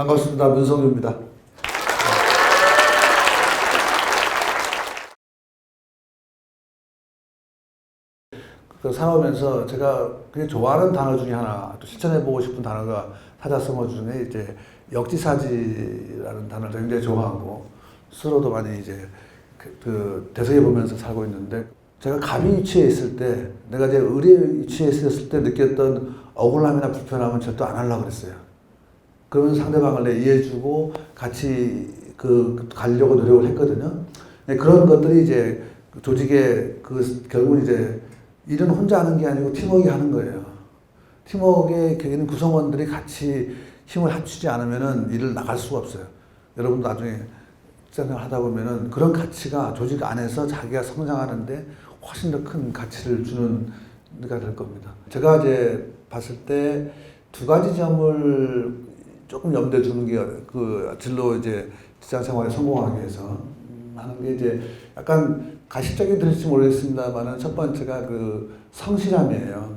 반갑습니다. 문성규입니다. 그 살아오면서 제가 그냥 좋아하는 단어 중에 하나, 또 실천해보고 싶은 단어가 사자성어 중에 이제 역지사지라는 단어를 굉장히 좋아하고 스스로도 많이 이제 그, 그 대성해 보면서 살고 있는데 제가 갑이 위치에 있을 때 내가 이제 의리 위치에 있었을 때 느꼈던 억울함이나 불편함은 절대 안 하려고 그랬어요. 그러면 상대방을 내 이해해주고 같이 그 가려고 노력을 했거든요. 네, 그런 것들이 이제 조직의 그 결국은 이제 일은 혼자 하는 게 아니고 팀워크 하는 거예요. 팀워크의 경우에는 구성원들이 같이 힘을 합치지 않으면은 일을 나갈 수가 없어요. 여러분도 나중에 직장생활 하다 보면은 그런 가치가 조직 안에서 자기가 성장하는데 훨씬 더 큰 가치를 주는 데가 될 겁니다. 제가 이제 봤을 때 두 가지 점을 조금 염두에 두는 게 그 진로 이제 직장 생활에 성공하기 위해서 음, 하는 게 이제 약간 가식적이 들을지 모르겠습니다만은 첫 번째가 그 성실함이에요.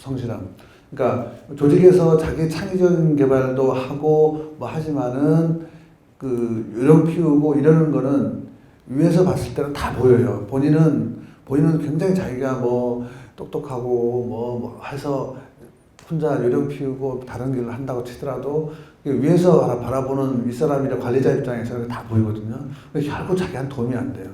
성실함. 그러니까 조직에서 자기 창의적인 개발도 하고 뭐 하지만은 그 요령 피우고 이러는 거는 위에서 봤을 때는 다 보여요. 본인은 본인은 굉장히 자기가 뭐 똑똑하고 뭐, 뭐 해서 혼자 요령 피우고 다른 일을 한다고 치더라도 위에서 바라- 바라보는 윗사람이나 관리자 입장에서는 다 보이거든요. 근데 결국 자기한테 도움이 안 돼요.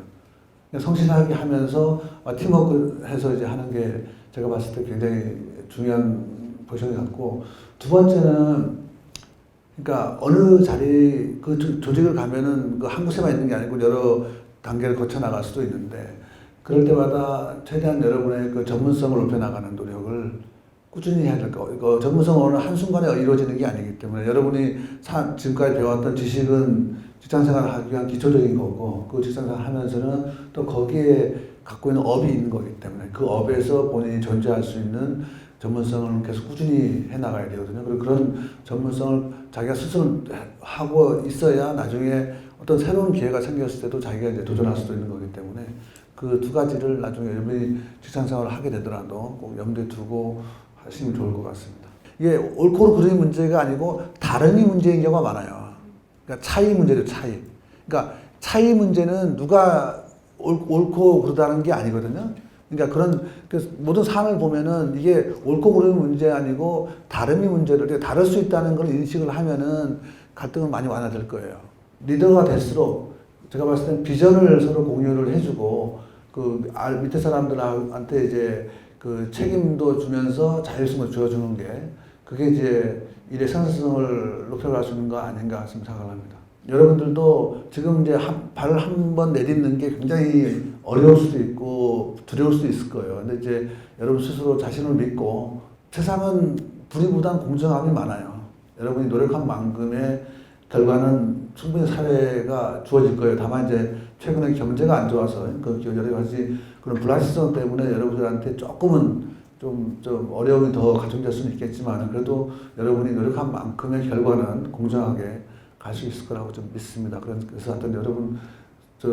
성실하게 하면서 아, 팀워크 해서 이제 하는 게 제가 봤을 때 굉장히 중요한 포지션이 같고 두 번째는 그러니까 어느 자리 그 조- 조직을 가면은 그 한 곳에만 있는 게 아니고 여러 단계를 거쳐 나갈 수도 있는데 그럴 때마다 최대한 여러분의 그 전문성을 높여 나가는 노력을 꾸준히 해야 될 거. 이거 전문성은 한순간에 이루어지는 게 아니기 때문에 여러분이 사, 지금까지 배웠던 지식은 직장생활을 하기 위한 기초적인 거고 그 직장생활 하면서는 또 거기에 갖고 있는 업이 있는 거기 때문에 그 업에서 본인이 존재할 수 있는 전문성을 계속 꾸준히 해 나가야 되거든요. 그리고 그런 전문성을 자기가 스스로 하고 있어야 나중에 어떤 새로운 기회가 생겼을 때도 자기가 이제 도전할 수도 있는 거기 때문에 그 두 가지를 나중에 여러분이 직장 생활을 하게 되더라도 꼭 염두에 두고 하시면 좋을 것 같습니다. 이게 옳고 그름이 문제가 아니고 다름이 문제인 경우가 많아요. 그러니까 차이 문제죠, 차이. 그러니까 차이 문제는 누가 옳, 옳고 그러다는 게 아니거든요. 그러니까 그런 그 모든 삶을 보면은 이게 옳고 그름이 문제 아니고 다름이 문제를 다를 수 있다는 걸 인식을 하면은 갈등은 많이 완화될 거예요. 리더가 될수록 제가 봤을 땐 비전을 서로 공유를 해주고 그 알- 밑에 사람들한테 이제 그 책임도 주면서 자율성을 주어주는 게 그게 이제 일의 생산성을 높여갈 수 있는 거 아닌가 생각을 합니다. 여러분들도 지금 이제 발을 한 번 내딛는 게 굉장히 어려울 수도 있고 두려울 수도 있을 거예요. 근데 이제 여러분 스스로 자신을 믿고 세상은 불이보단 공정함이 많아요. 여러분이 노력한 만큼의 결과는 충분히 사회가 주어질 거예요. 다만 이제 최근에 경제가 안 좋아서 그 여러 가지 그런 불확실성 때문에 여러분들한테 조금은 좀, 좀 어려움이 더 가중될 수는 있겠지만 그래도 여러분이 노력한 만큼의 결과는 공정하게 갈 수 있을 거라고 좀 믿습니다. 그래서 하여튼 여러분 저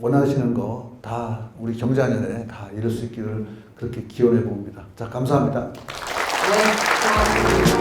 원하시는 거 다 우리 경자년에 다 이룰 수 있기를 그렇게 기원해 봅니다. 자, 감사합니다. 네, 감사합니다.